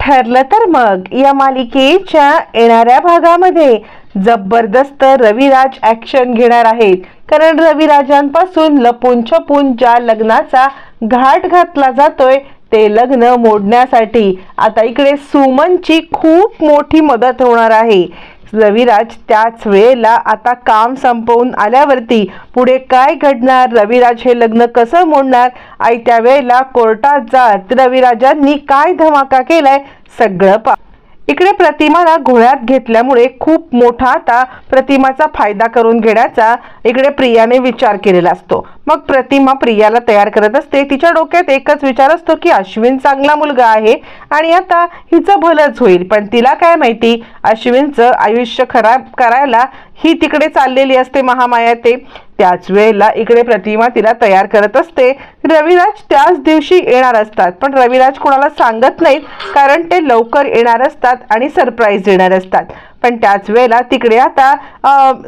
ठरलं तर मग. या मालिकेच्या येणाऱ्या भागामध्ये जबरदस्त रविराज ऍक्शन घेणार आहेत. कारण रविराजांपासून लपून छपून ज्या लग्नाचा घाट घातला जातोय ते लग्न मोडण्यासाठी. आता इकडे सुमनची खूप मोठी मदत होणार आहे. रविराज त्याच वेळेला आता काम संपवून आल्यावरती पुढे काय घडणार? रविराज हे लग्न कसं मोडणार? आई त्या वेळेला कोर्टात जात रविराजांनी काय धमाका केलाय? सगळं पा इकडे प्रतिमाला घोळ्यात घेतल्यामुळे खूप मोठा आता प्रतिमाचा फायदा करून घेण्याचा इकडे प्रियाने विचार केलेला असतो. मग प्रतिमा प्रियाला तयार करत असते. तिच्या डोक्यात एकच विचार असतो की अश्विन चांगला मुलगा आहे आणि आता हिचं भलंच होईल. पण तिला काय माहिती? अश्विनचं आयुष्य खराब करायला ही तिकडे चाललेली असते महामाया ते त्याच वेळेला इकडे प्रतिमा तिला तयार करत असते. रविराज त्याच दिवशी येणार असतात. पण रविराज कोणाला सांगत नाहीत कारण ते लवकर येणार असतात आणि सरप्राईज देणार असतात. पण त्याच वेळेला तिकडे आता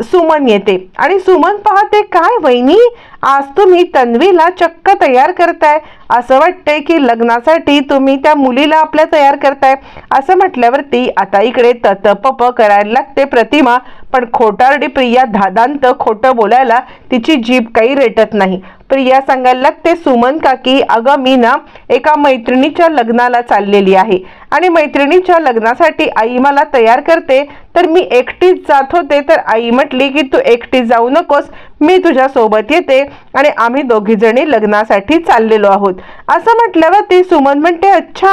सुमन येते. आणि सुमन पाहते काय वहिनी आज तुम्ही तन्वीला चक्क तयार करताय. असं वाटतंय की लग्नासाठी तुम्ही त्या मुलीला आपल्या तयार करताय. असं म्हटल्यावरती आता इकडे ततपप करायला लागते प्रतिमा. पण खोटारडी प्रिया धादांत खोटं बोलायला तिची जीभ काही रेटत नाही. प्रिया सांगायला लागते सुमन काकी अगं मी ना एका मैत्रिणीच्या लग्नाला चाललेली आहे. आणि मैत्रिणीच्या लग्नासाठी आई मला तयार करते. तर मी एकटीच जात होते तर आई म्हटली की तू एकटी जाऊ नकोस. मी तुझ्या सोबत येते आणि आम्ही दोघीजणी लग्नासाठी चाललेलो आहोत. असं म्हटल्यावर ती सुमन म्हणते अच्छा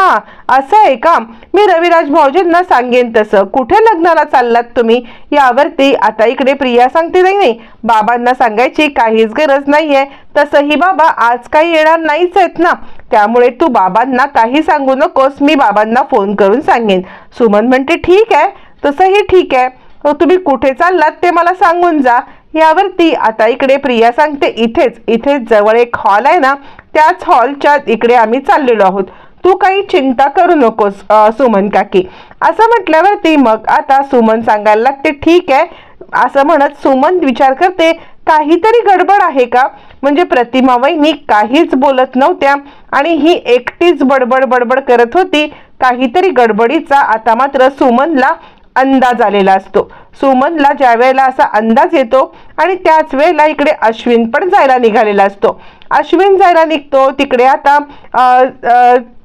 असं आहे का? मी रविराज भाऊजींना सांगेन तसं. कुठे लग्नाला चाललात तुम्ही? यावरती आता इकडे प्रिया सांगते नाही. बाबांना सांगायची काहीच गरज नाहीये. तसंही बाबा आज काही येणार नाहीच आहेत ना. त्यामुळे तू बाबांना काही सांगू नकोस. मी बाबांना फोन करून सांगेन. सुमन म्हणते ठीक आहे. तसंही ठीक आहे. तुम्ही कुठे चाललात ते मला सांगून जा. यावरती आता इकडे प्रिया सांगते इथेच इथेच जवळ एक हॉल आहे ना त्याच हॉलच्या इकडे आम्ही चाललेलो आहोत. तू काही चिंता करू नकोस सुमन काकी. असं म्हटल्यावरती मग आता सुमन सांगायला लागते ठीक आहे. असं म्हणत सुमन विचार करते काहीतरी गडबड आहे का? म्हणजे प्रतिमा वहिनी काहीच बोलत नव्हत्या आणि ही एकटीच बडबड बडबड करत होती. काहीतरी गडबडीचा आता मात्र सुमनला अंदाज आलेला असतो. सुमनला ज्या वेळेला असा अंदाज येतो आणि त्याच वेळेला इकडे अश्विन पण जायला निघालेला असतो. अश्विन जायला निघतो तिकडे आता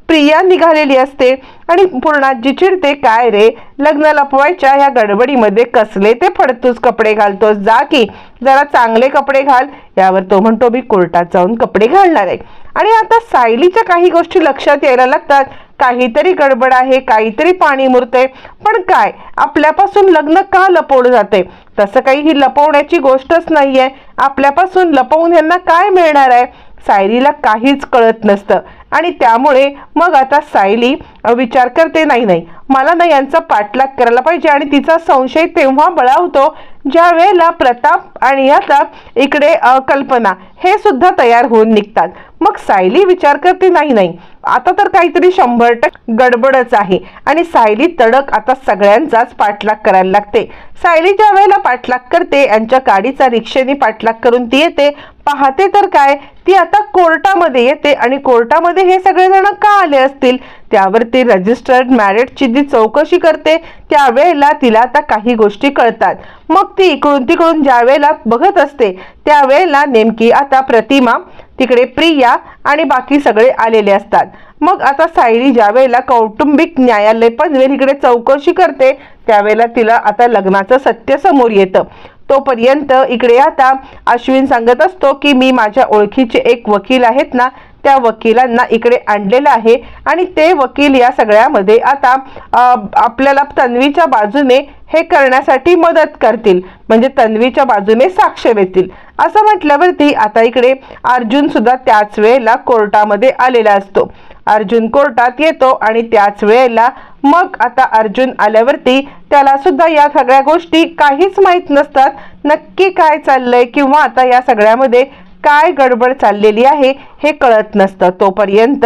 प्रिया निघालेली असते आणि पूर्णाजी चिडते काय रे लग्न लपवायच्या ह्या गडबडीमध्ये कसले ते फडतूस कपडे घालतोस? जा की जरा चांगले कपडे घाल. यावर तो म्हणतो मी कोर्टात जाऊन कपडे घालणार आहे. आणि आता सायलीच्या काही गोष्टी लक्षात यायला लागतात. काहीतरी गडबड आहे काहीतरी पाणी मुरते पण काय आपल्यापासून लग्न का लपवलं जाते? तसं काही ही लपवण्याची गोष्टच नाही आहे आपल्यापासून लपवून यांना काय मिळणार आहे? सायलीला काहीच कळत नसतं. आणि त्यामुळे मग आता सायली विचार करते नाही नाही मला ना यांचा पाठलाग करायला पाहिजे आणि तिचा संशय तेव्हा बळावतो ज्या वेळेला प्रताप आणि आता इकडे कल्पना हे सुद्धा तयार होऊन निघतात. मग सायली विचार करते नाही नाही आता तर काहीतरी शंभर टक्के गडबडच आहे. आणि सायली तडक आता सगळ्यांचाच पाठलाग करायला लागते. सायली ज्या वेळेला पाठलाग करते यांच्या गाडीचा रिक्षेने पाठलाग करून ती येते. पाहते तर काय ती आता कोर्टामध्ये येते आणि कोर्टामध्ये हे सगळेजण का आले असतील? त्यावर ती रजिस्टर्ड मॅरेजची जी चौकशी करते त्यावेळेला तिला आता काही गोष्टी कळतात. मग ती इकडून तिकडून ज्या वेळेला बघत असते त्यावेळेला नेमकी आता प्रतिमा तिकडे प्रिया आणि बाकी सगळे आलेले असतात. मग आता सायली ज्यावेळेला कौटुंबिक न्यायालय पनवेल इकडे चौकशी करते त्यावेळेला तिला आता लग्नाचं सत्य समोर येतं. तोपर्यंत इकडे आता अश्विन सांगत असतो की मी माझ्या ओळखीचे एक वकील आहेत ना त्या वकिलांना इकडे आणलेलं आहे. आणि ते वकील या सगळ्यामध्ये आता आपल्याला तन्वीच्या बाजूने हे करण्यासाठी मदत करतील. म्हणजे तन्वीच्या बाजूने साक्ष देतील. असं म्हटल्यावरती आता इकडे अर्जुन सुद्धा त्याच वेळेला कोर्टामध्ये आलेला असतो. अर्जुन कोर्टात येतो आणि त्याच वेळेला मग आता अर्जुन आल्यावरती त्याला सुद्धा या सगळ्या गोष्टी काहीच माहीत नसतात. नक्की काय चाललंय किंवा आता या सगळ्यामध्ये काय गडबड चाललेली आहे हे कळत नसतं. तोपर्यंत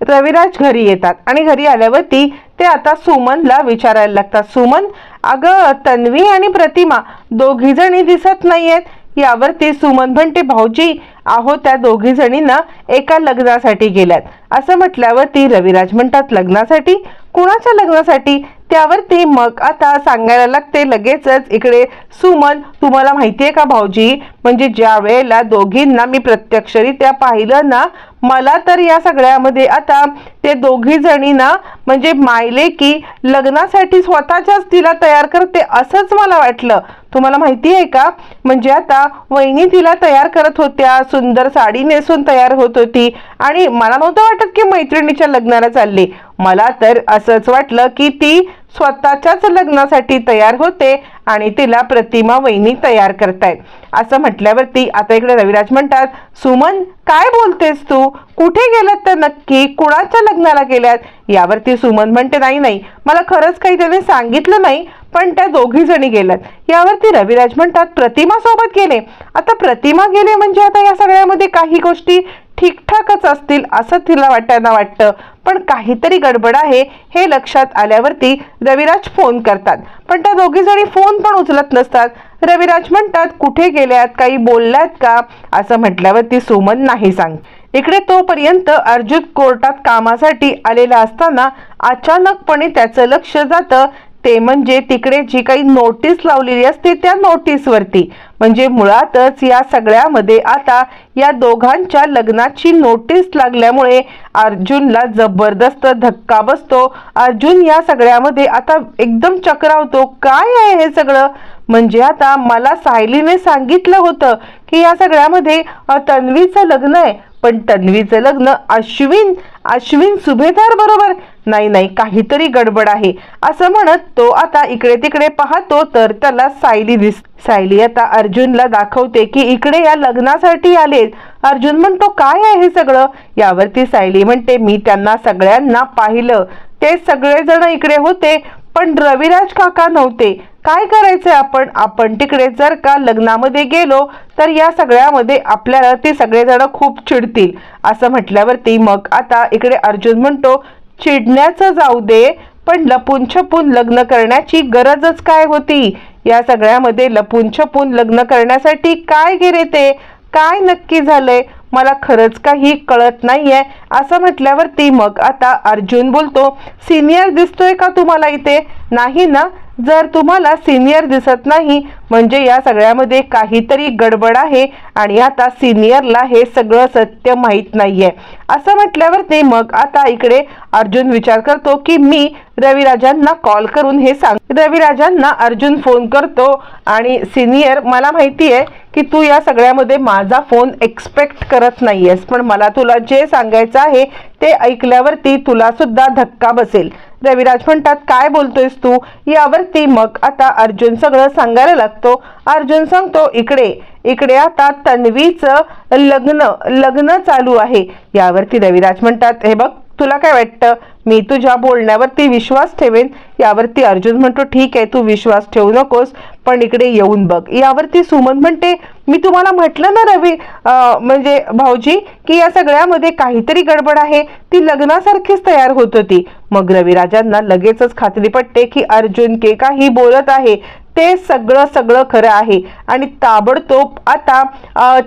रविराज घरी येतात आणि घरी आल्यावरती ते आता सुमनला विचारायला लागतात. सुमन अगं तन्वी आणि प्रतिमा दोघी जणी दिसत नाहीयेत. यावरती सुमन म्हणते भाऊजी आहो त्या दोघी जणींना एका लग्नासाठी गेल्यात. असं म्हटल्यावरती रविराज म्हणतात लग्नासाठी? कुणाच्या लग्नासाठी? त्यावरती मग आता सांगायला लागते. लगेचच इकडे सुमन तुम्हाला माहितीये का भाऊजी? म्हणजे ज्या वेळेला दोघींना मी प्रत्यक्षरित्या पाहिलं ना मला तर या सगळ्यामध्ये आता ते दोघी जणी ना म्हणजे मायले की लग्नासाठी स्वतःच्याच तिला तयार करते असंच मला वाटलं. तुम्हाला माहिती आहे का? म्हणजे आता वहिनी तिला तयार करत होत्या सुंदर साडी नेसून तयार होत होती आणि मला नव्हतं वाटत की मैत्रिणीच्या लग्नाला चालली. मला तर असंच वाटलं की ती स्वतःच्याच लग्नासाठी तयार होते आणि तिला प्रतिमा वहिनी तयार करतायत असं म्हटल्यावरती आता इकडे रविराज म्हणतात सुमन काय बोलतेस तू? कुठे गेल्यात तर नक्की? कुणाच्या लग्नाला गेल्यात यावरती सुमन म्हणते नाही नाही. मला खरंच काही त्याने सांगितलं नाही. पण त्या दोघी जणी गेल्यात. यावरती रविराज म्हणतात प्रतिमा सोबत गेले. आता प्रतिमा गेले म्हणजे आता या सगळ्यामध्ये काही गोष्टी ठीकठाकच असतील असं तिला वाटायला वाटतं. पण काहीतरी गडबड आहे हे लक्षात आल्यावरती रविराज फोन करतात. पण त्या दोघी जणी फोन पण उचलत नसतात. रविराज म्हणतात कुठे गेल्यात? काही बोलल्यात का? असं म्हटल्यावरती सुमन नाही सांग इकडे तोपर्यंत अर्जुन कोर्टात कामासाठी आलेला असताना अचानकपणे त्याचं लक्ष जातं. ते म्हणजे तिकडे जी काही नोटीस लावलेली असते त्या नोटीसवरती म्हणजे मुळातच या सगळ्यामध्ये आता या दोघांच्या लग्नाची नोटीस लागल्यामुळे अर्जुनला जबरदस्त धक्का बसतो. अर्जुन या सगळ्यामध्ये आता एकदम चक्रावतो काय आहे हे सगळं? म्हणजे आता मला सायलीने सांगितलं होतं की या सगळ्यामध्ये तन्वीचं लग्न आहे. पण तन्वीचं लग्न अश्विन अश्विन सुभेदार बरोबर. नाही नाही काहीतरी गडबड आहे. असं म्हणत तो आता इकडे तिकडे पाहतो तर त्याला सायली दिस सायली आता अर्जुनला दाखवते की इकडे या लग्नासाठी आलेत. अर्जुन म्हणतो काय आहे हे सगळं? यावरती सायली म्हणते मी त्यांना सगळ्यांना पाहिलं. ते सगळेजण इकडे होते पण रविराज काका नव्हते. काय करायचंय आपण? आपण तिकडे जर का लग्नामध्ये गेलो तर या सगळ्यामध्ये आपल्याला ते सगळेजण खूप चिडतील. असं म्हटल्यावरती मग आता इकडे अर्जुन म्हणतो चिडण्याचं जाऊ दे पण लपून छपून लग्न करण्याची गरजच काय होती? या सगळ्यामध्ये लपून छपून लग्न करण्यासाठी काय गेले ते? काय नक्की झालंय? मला खरंच काही कळत नाहीये. असं म्हटल्यावरती मग आता अर्जुन बोलतो सिनियर दिसतोय का तुम्हाला इथे? नाही ना? जर तुम्हाला सिनियर दिसत नाही म्हणजे या सगळ्यामध्ये काहीतरी गडबड आहे आणि आता सिनियरला हे सगळं सत्य माहीत नाही आहे असं म्हटल्यावरती मग आता इकडे अर्जुन विचार करतो की मी रविराजांना कॉल करून हे सांग. रविराजांना अर्जुन फोन करतो आणि सिनियर मला माहिती आहे की तू या सगळ्यामध्ये माझा फोन एक्सपेक्ट करत नाहीयेस पण मला तुला जे सांगायचं आहे ते ऐकल्यावरती तुला सुद्धा धक्का बसेल. रविराज म्हणतात काय बोलतोयस तू? यावरती मग आता अर्जुन सगळं सांगायला लागतो. अर्जुन सांगतो इकडे इकडे आता तन्वीचं लग्न लग्न चालू आहे. यावरती रविराज म्हणतात हे बघ तुला काय वाटतं? मी तुझ्या बोलण्यावरती विश्वास ठेवेन. यावरती अर्जुन म्हणतो ठीक आहे तू विश्वास ठेवू नकोस. पण इकडे येऊन बघ. यावरती सुमन म्हणते मी तुम्हाला म्हटलं ना रवी म्हणजे भाऊजी की या सगळ्यामध्ये काहीतरी गडबड आहे. ती लग्नासारखीच तयार होत होती. मग रविराजांना लगेचच खात्री पटते की अर्जुन के काही बोलत आहे. ते सगळं सगळं खरं आहे. आणि ताबडतोब आता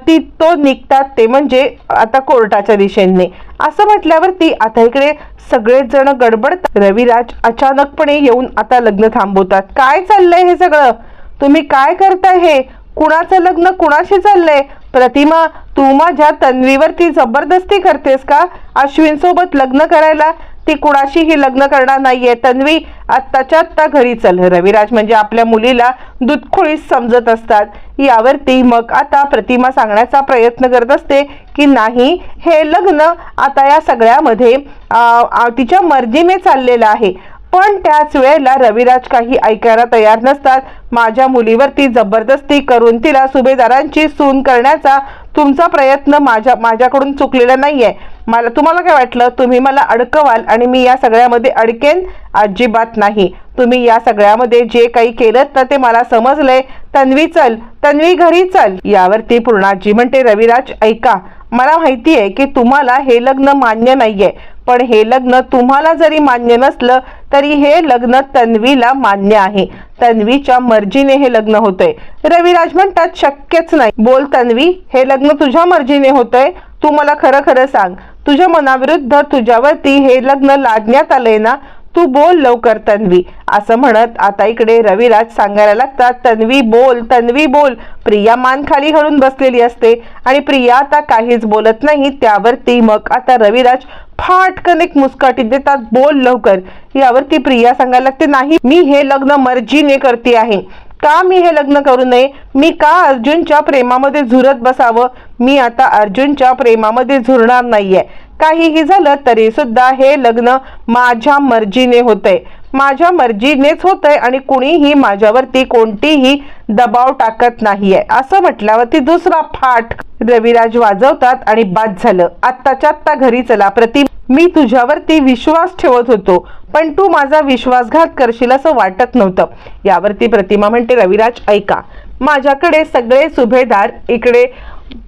ती तो निघतात ते म्हणजे आता कोर्टाच्या दिशेने. असं म्हटल्यावरती आता इकडे सगळेच जण गडबडतात रविराज अचानकपणे येऊन आता लग्न थांबवतात. काय चाललंय हे सगळं? तुम्ही काय करताय हे? कुणाचं लग्न कुणाशी चाललंय? प्रतिमा तू माझ्या तन्वीवरती जबरदस्ती करतेस का? अश्विनसोबत लग्न करायला ती कुणाशीही लग्न करणार नाहीये. तन्वी आत्ताच्या आत्ता घरी चल. रविराज म्हणजे आपल्या मुलीला दुधखोळीस समजत असतात. यावरती मग आता प्रतिमा सांगण्याचा प्रयत्न करत असते की नाही हे लग्न आता या सगळ्यामध्ये तिच्या मर्जीने चाललेलं आहे. पण त्याच वेळेला रविराज काही ऐकायला तयार नसतात. माझ्या मुलीवरती जबरदस्ती करून तिला सुभेदारांची सून करण्याचा तुमचा प्रयत्न माझ्या माझ्याकडून चुकलेला नाहीये. मला तुम्हाला काय वाटलं? तुम्ही मला अडकवाल आणि मी या सगळ्यामध्ये अडकेन? अजिबात नाही. तुम्ही या सगळ्यामध्ये जे काही केलं तर ते मला समजलंय. तन्वी चल तन्वी घरी चल. यावरती पूर्णाजी म्हणते रविराज ऐका. मला माहिती आहे की तुम्हाला हे लग्न मान्य नाहीये. पण हे लग्न तुम्हाला जरी मान्य नसलं तरी हे लग्न तन्वीला मान्य आहे. तन्वीच्या मर्जीने हे लग्न होतंय. रविराज म्हणतात शक्यच नाही. बोल तन्वी हे लग्न तुझ्या मर्जीने होतंय. तू मला खरं खरं सांग. तुझ्या मनाविरुद्ध तुझ्यावरती हे लग्न लादण्यात आलंय ना तू बोल लवकर तन्वी. असं म्हणत आता इकडे रविराज सांगायला लागतात तन्वी बोल तन्वी बोल. प्रिया मान खाली घालून बसलेली असते आणि प्रिया आता काहीच बोलत नाही. त्यावरती मग आता रविराज फाटकन एक मुस्काटी देतात बोल लवकर. यावरती प्रिया सांगायला लागते नाही मी हे लग्न मर्जीने करते आहे. का मी हे लग्न करू नये? मी का अर्जुनच्या प्रेमामध्ये झुरत बसावं? मी आता अर्जुनच्या प्रेमामध्ये झुरणार नाहीये. काहीही झालं तरी सुद्धा हे लग्न माझ्या मर्जीने होतंय. माझ्या मर्जीनेच होतंय आणि कुणीही माझ्यावरती कोणतीही दबाव टाकत नाहीये. असं म्हटल्यावरती दुसरा फाट रविराज वाजवतात आणि बाद झालं. आत्ताच्या आत्ता घरी चला. प्रति मी तुझ्यावरती विश्वास ठेवत होतो पण तू माझा विश्वासघात करशील असं वाटत नव्हतं. यावरती प्रतिमा म्हणते रविराज ऐका. माझ्याकडे सगळे सुभेदार इकडे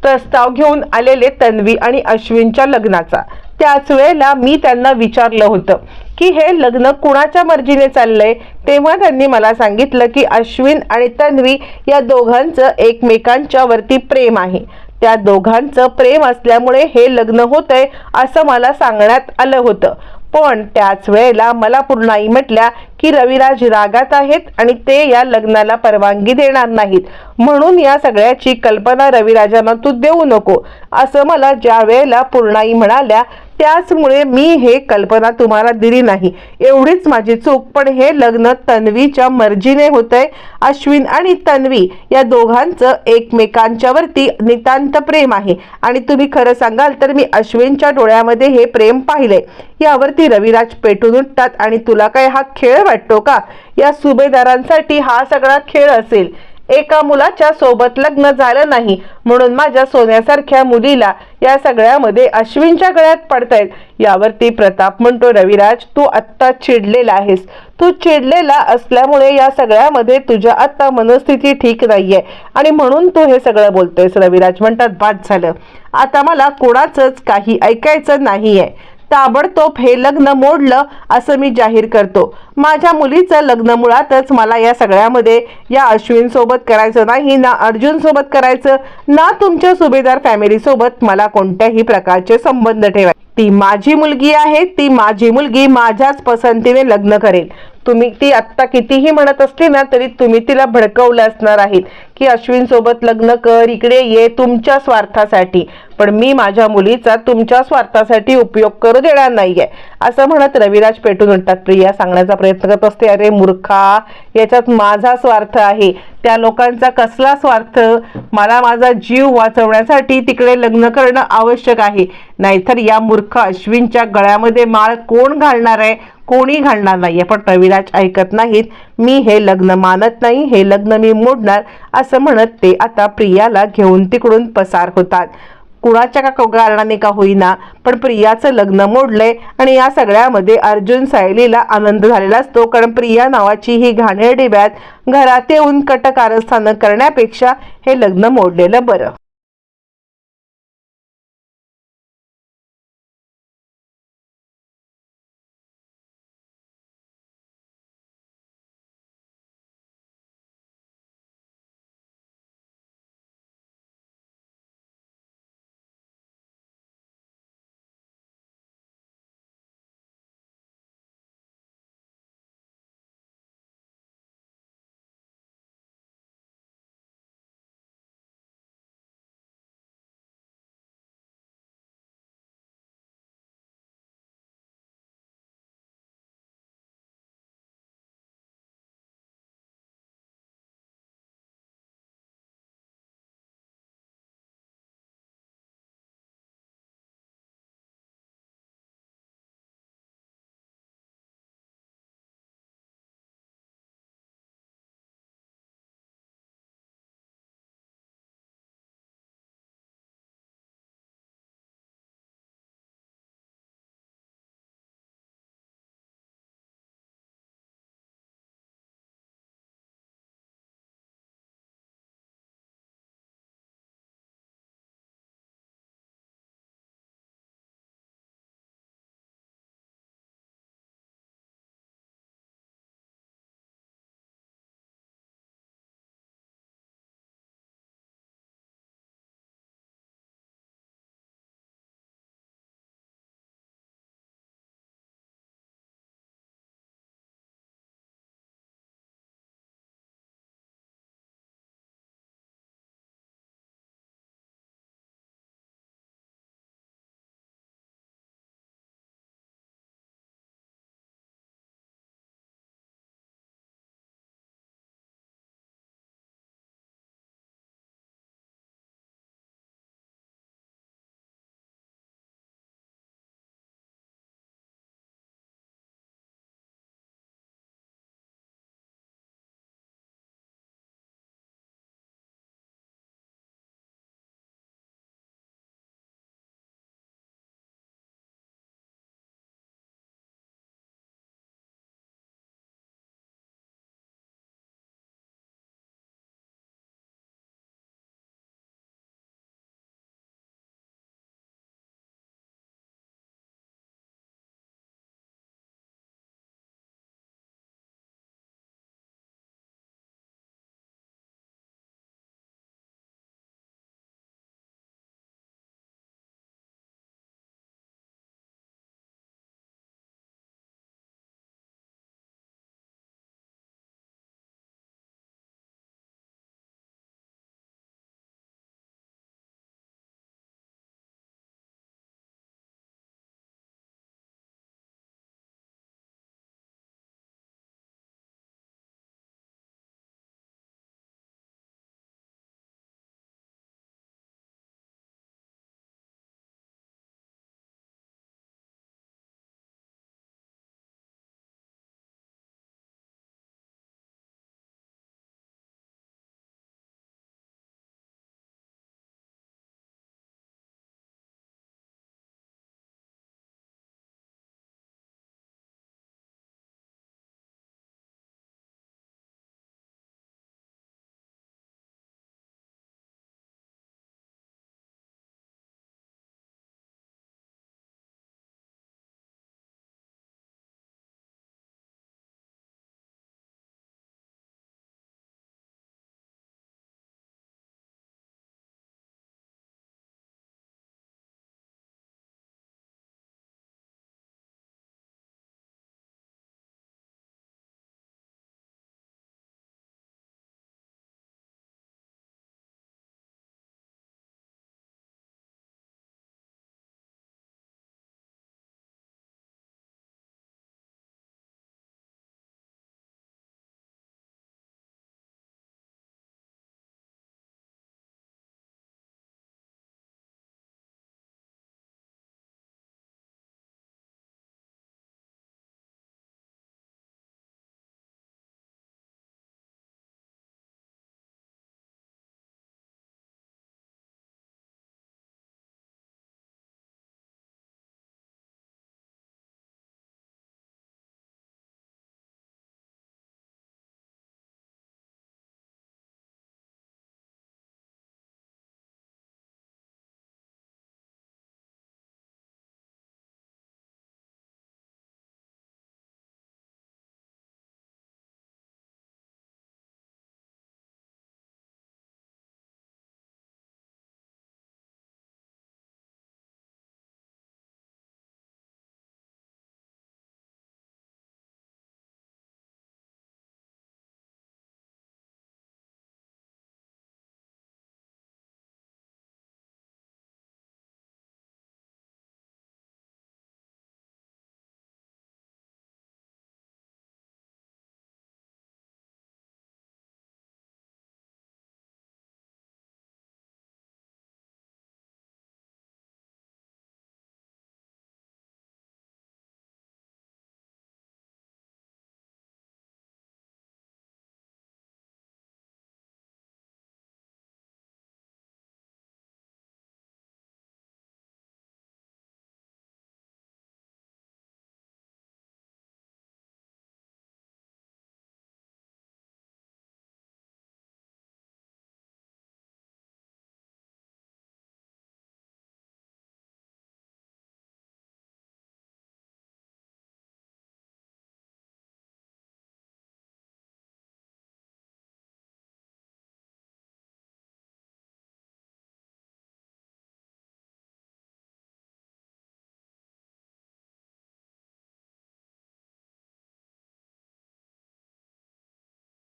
प्रस्ताव घेऊन आलेले तन्वी आणि अश्विनच्या लग्नाचा. त्याच वेळेला मी त्यांना विचारलं होतं की हे लग्न कुणाच्या मर्जीने चाललंय? तेव्हा त्यांनी मला सांगितलं की अश्विन आणि तन्वी या दोघांचं एकमेकांच्या वरती प्रेम आहे. त्या दोघांचं प्रेम असल्यामुळे हे लग्न होतंय असं मला सांगण्यात आलं होतं. पण त्याच वेळेला मला पूर्णाई म्हटल्या की रविराज रागात आहेत आणि ते या लग्नाला परवानगी देणार नाहीत. म्हणून या सगळ्याची कल्पना रविराजांना तू देऊ नको. असं मला ज्या वेळेला पूर्णाई म्हणाल्या त्याचमुळे मी हे कल्पना तुम्हाला दिली नाही. एवढीच माझी चूक पण हे लग्न तन्वीच्या मर्जीने होतंय. अश्विन आणि तन्वी या दोघांचं एकमेकांच्या वरती नितांत प्रेम आहे. आणि तुम्ही खरं सांगाल तर मी अश्विनच्या डोळ्यामध्ये हे प्रेम पाहिले यावरती रविराज पेटून उठतात. आणि तुला काय हा खेळ वाटतो का? या सुभेदारांसाठी हा सगळा खेळ असेल. एका मुलाच्या सोबत लग्न झालं नाही. म्हणून माझ्या सोन्यासारख्या मुलीला या सगळ्यामध्ये अश्विनच्या गळ्यात पडतायत यावरती प्रताप म्हणतो रविराज तू आत्ता चिडलेला आहेस. तू चिडलेला असल्यामुळे या सगळ्यामध्ये तुझ्या आत्ता मनस्थिती ठीक नाहीये. आणि म्हणून तू हे सगळं बोलतोयस. रविराज म्हणतात बाद झालं. आता मला कोणाचंच काही ऐकायचं नाहीये. ताबडतोब हे लग्न मोडलं असं मी जाहीर करतो. माझ्या मुलीचं लग्न मुळातच मला या सगळ्यामध्ये या अश्विनसोबत करायचं नाही ना अर्जुनसोबत करायचं ना तुमच्या सुभेदार फॅमिलीसोबत मला कोणत्याही प्रकारचे संबंध ठेवाय. ती माझी मुलगी आहे ती माझी मुलगी माझ्याच पसंतीने लग्न करेल. तुम्ही ती आत्ता कितीही म्हणत असली ना तरी तुम्ही तिला भडकवलं असणार आहेत की अश्विन सोबत लग्न कर इकडे ये तुमच्या स्वार्थासाठी. पण मी माझ्या मुलीचा तुमच्या स्वार्थासाठी उपयोग करू देणार नाहीये. असं म्हणत रविराज पेटून उठतात. प्रिया सांगण्याचा प्रयत्न करत असते अरे मूर्खा याच्यात माझा स्वार्थ आहे. त्या लोकांचा कसला स्वार्थ? मला माझा जीव वाचवण्यासाठी तिकडे लग्न करणं आवश्यक आहे. नाहीतर या मूर्ख अश्विनच्या गळ्यामध्ये माळ कोण घालणार आहे? कोणी घालणार नाहीये. पण रविराज ऐकत नाहीत मी हे लग्न मानत नाही हे लग्न मी मोडणार असं असं म्हणत ते आता प्रियाला घेऊन तिकडून पसार होतात. कुणाच्या का कारणाने का होईना पण प्रियाचं लग्न मोडलंय आणि या सगळ्यामध्ये अर्जुन सायलीला आनंद झालेला असतो. कारण प्रिया नावाची ही घाणेरडी डिब्यात घरात येऊन कटकारस्थान करण्यापेक्षा हे लग्न मोडलेलं बरं.